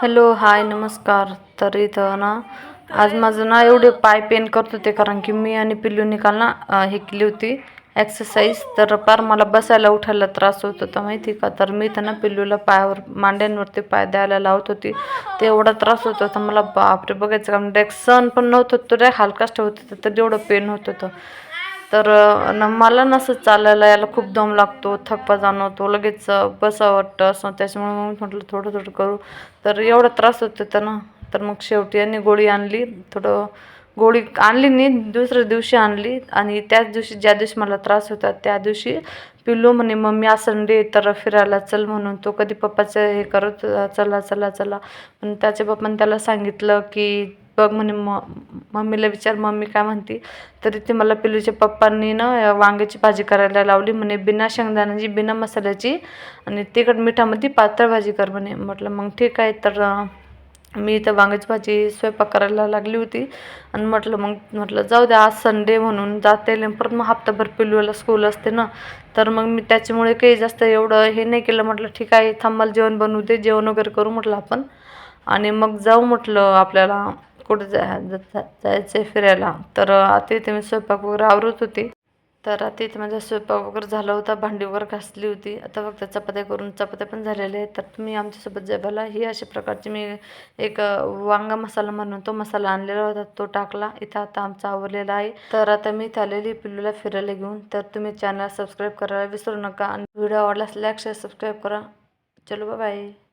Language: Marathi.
हॅलो हाय नमस्कार. तर इथं ना आज माझं ना एवढे पाय पेन करत होते कारण की मी आणि पिल्लू निकाल ना हे केली होती एक्सरसाइज तर पार मला बसायला उठायला त्रास होत होता माहिती का? तर मी तर ना पिल्लूला पायावर मांड्यांवरती पाय द्यायला लावत होती. ते एवढा त्रास होत होता. मला बापरे बघायचं का म्हणजे सण पण नव्हतं तो रे हलकाच ठेवत होतं तर एवढं पेन होत होतं. तर न मला नसं चालायला याला खूप दम लागतो थकवा जाणवतो लगेच बसा वाटतं असं. त्याच्यामुळे मग म्हटलं थोडं थोडं करू. तर एवढा त्रास होत होता ना. तर मग शेवटी यांनी गोळी आणली. थोडं गोळी आणली नाही दुसऱ्या दिवशी आणली. आणि त्याच दिवशी ज्या दिवशी मला त्रास होता त्या दिवशी पिल्लू म्हणे मम्मी आज संडे तर फिरायला चल म्हणून. तो कधी पप्पाचं हे करत चला चला चला. पण त्याच्या पप्पाने त्याला सांगितलं की बघ म्हणे म मम्मीला विचार मम्मी काय म्हणते? तरी ते मला पिलूच्या पप्पांनी ना वांग्याची भाजी करायला लावली म्हणे बिना शेंगदाण्याची बिना मसाल्याची. आणि तिखट मिठामध्ये पातळ भाजी कर म्हणे. म्हटलं मग ठीक आहे. तर मी इथं वांग्याची भाजी स्वयंपाक करायला लागली होती. आणि म्हटलं मग म्हटलं जाऊ द्या आज संडे म्हणून जाते. परत मग हप्ताभर पिलूला स्कूल असते ना. तर मग मी त्याच्यामुळे काही जास्त एवढं हे नाही केलं. म्हटलं ठीक आहे थांबाल जेवण बनवू दे. जेवण वगैरे करू म्हटलं आपण. आणि मग जाऊ म्हटलं आपल्याला. कुठं जा जायचं आहे फिरायला. तर आता इथे मी स्वयंपाक वगैरे आवरत होती. तर आता इथे माझा स्वयंपाक वगैरे झाला होता. भांडी वगैरे घासली होती. आता फक्त चपात्या करून चपात्या पण झालेल्या आहेत. तर तुम्ही आमच्यासोबत जेवायला ही अशा प्रकारची मी एक वांगा मसाला म्हणून तो मसाला आणलेला होता. तो टाकला. इथं आता आमचा आवरलेला आहे. तर आता मी इथे आलेली पिल्लूला फिरायला घेऊन. तर तुम्ही चॅनल सबस्क्राईब करायला विसरू नका. आणि व्हिडिओ आवडल्यास लाईक शेअर सबस्क्राईब करा. चलो बाय